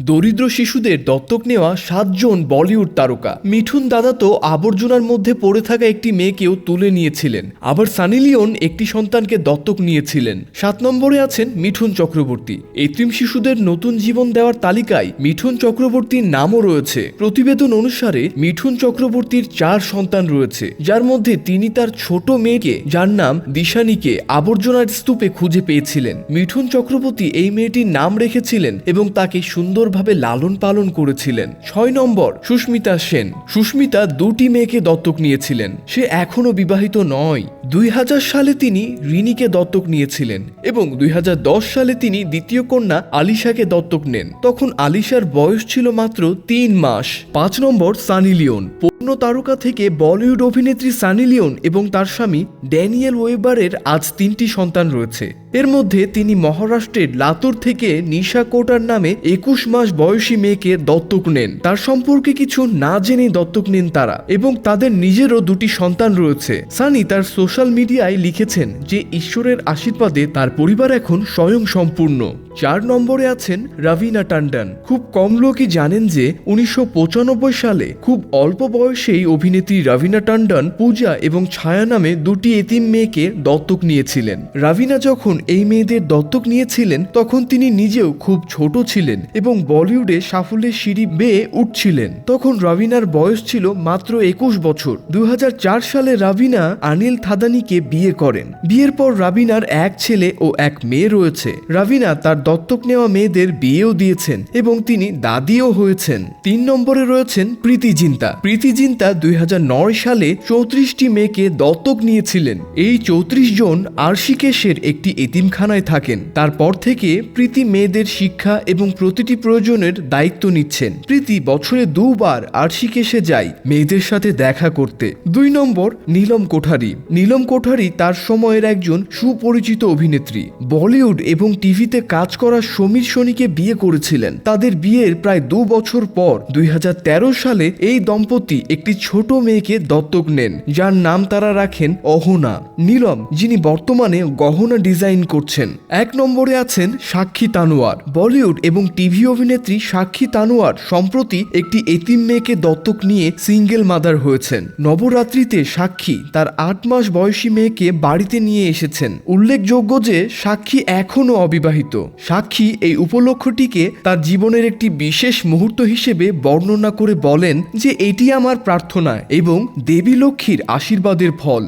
দরিদ্র শিশুদের দত্তক নেওয়া সাতজন বলিউড তারকা। মিঠুন দাদা তো আবর্জনার মধ্যে পড়ে থাকা একটি মেয়েকেও তুলে নিয়েছিলেন। আবার সানি লিওন একটি সন্তানকে দত্তক নিয়েছিলেন। সাত নম্বরে আছেন মিঠুন চক্রবর্তী। এতিম শিশুদের নতুন জীবন দেওয়ার তালিকায় মিঠুন চক্রবর্তীর নামও রয়েছে। প্রতিবেদন অনুসারে মিঠুন চক্রবর্তীর চার সন্তান রয়েছে, যার মধ্যে তিনি তার ছোট মেয়েকে, যার নাম দিশানিকে, আবর্জনার স্তূপে খুঁজে পেয়েছিলেন। মিঠুন চক্রবর্তী এই মেয়েটির নাম রেখেছিলেন এবং তাকে সুন্দরভাবে লালন পালন করেছিলেন। ছয় নম্বর, সুস্মিতা সেন। সুস্মিতা দুটি মেয়েকে দত্তক নিয়েছিলেন। সে এখনও বিবাহিত নয়। দুই হাজার সালে তিনি রিনিকে দত্তক নিয়েছিলেন এবং দুই হাজার দশ সালে তিনি দ্বিতীয় কন্যা আলিশাকে দত্তক নেন। তখন আলিশার বয়স ছিল মাত্র তিন মাস। পাঁচ নম্বর সানি লিওন। পূর্ণ তারকা থেকে বলিউড অভিনেত্রী সানি লিওন এবং তার স্বামী ড্যানিয়েল ওয়েবারের আজ তিনটি সন্তান রয়েছে। এর মধ্যে তিনি মহারাষ্ট্রের লাতুর থেকে নিশা কোটার নামে একুশ মাস বয়সী মেয়েকে দত্তক নেন। তার সম্পর্কে কিছু না জেনে দত্তক নেন তারা এবং তাদের নিজেরও দুটি সন্তান রয়েছে। সানি তার সোশ্যাল মিডিয়ায় লিখেছেন যে ঈশ্বরের আশীর্বাদে তার পরিবার এখন স্বয়ং সম্পূর্ণ। চার নম্বরে আছেন রাভিনা টান্ডন। খুব কম লোকই জানেন যে উনিশশো পঁচানব্বই সালে খুব অল্প বয়সেই অভিনেত্রী রাভিনা টান্ডন পূজা এবং ছায়া নামে দুটি এতিম মেয়েকে দত্তক নিয়েছিলেন। রাভিনা যখন এই মেয়েদের দত্তক নিয়েছিলেন, তখন তিনি নিজেও খুব ছোট ছিলেন এবং বলিউডে সাফল্যের সিঁড়ি বেয়ে উঠছিলেন। তখন রাভিনার বয়স ছিল মাত্র একুশ বছর। দু হাজার চার সালে রাভিনা আনিল থাদানিকে বিয়ে করেন। বিয়ের পর রাভিনার এক ছেলে ও এক মেয়ে রয়েছে। রাভিনা তার দত্তক নেওয়া মেয়েদের বিয়েও দিয়েছেন এবং তিনি দাদিও হয়েছেন। তিন নম্বরে রয়েছেন প্রীতি জিন্তা। প্রীতি জিন্তা দুই সালে চৌত্রিশটি মেয়েকে দত্তক নিয়েছিলেন। এই চৌত্রিশ জন আরশিকেশের একটি এতিমখানায় থাকেন। তারপর থেকে প্রীতি মেয়েদের শিক্ষা এবং প্রতিটি প্রয়োজনের দায়িত্ব নিচ্ছেন। প্রীতি বছরে দুবার আরশিকেশে যায় মেয়েদের সাথে দেখা করতে। দুই নম্বর নীলম কোঠারি। নীলম কোঠারি তার সময়ের একজন সুপরিচিত অভিনেত্রী। বলিউড এবং টিভিতে কাজ করা সমীর সোনিকে বিয়ে করেছিলেন। তাদের বিয়ের প্রায় দু বছর পর দুই হাজার তেরো সালে এই দম্পতি একটি ছোট মেয়েকে দত্তক নেন, যার নাম তারা রাখেন অহনা। নীলম, যিনি বর্তমানে গহনা ডিজাইন করছেন। এক নম্বরে আছেন সাক্ষী তানোয়ার। বলিউড এবং টিভি অভিনেত্রী সাক্ষী তানোয়ার সম্প্রতি একটি এতিম মেয়েকে দত্তক নিয়ে সিঙ্গেল মাদার হয়েছেন। নবরাত্রিতে সাক্ষী তার আট মাস বয়সী মেয়েকে বাড়িতে নিয়ে এসেছেন। উল্লেখযোগ্য যে সাক্ষী এখনও অবিবাহিত। সাক্ষী এই উপলক্ষটিকে তার জীবনের একটি বিশেষ মুহূর্ত হিসেবে বর্ণনা করে বলেন যে এটি আমার প্রার্থনা এবং দেবী লক্ষ্মীর আশীর্বাদের ফল।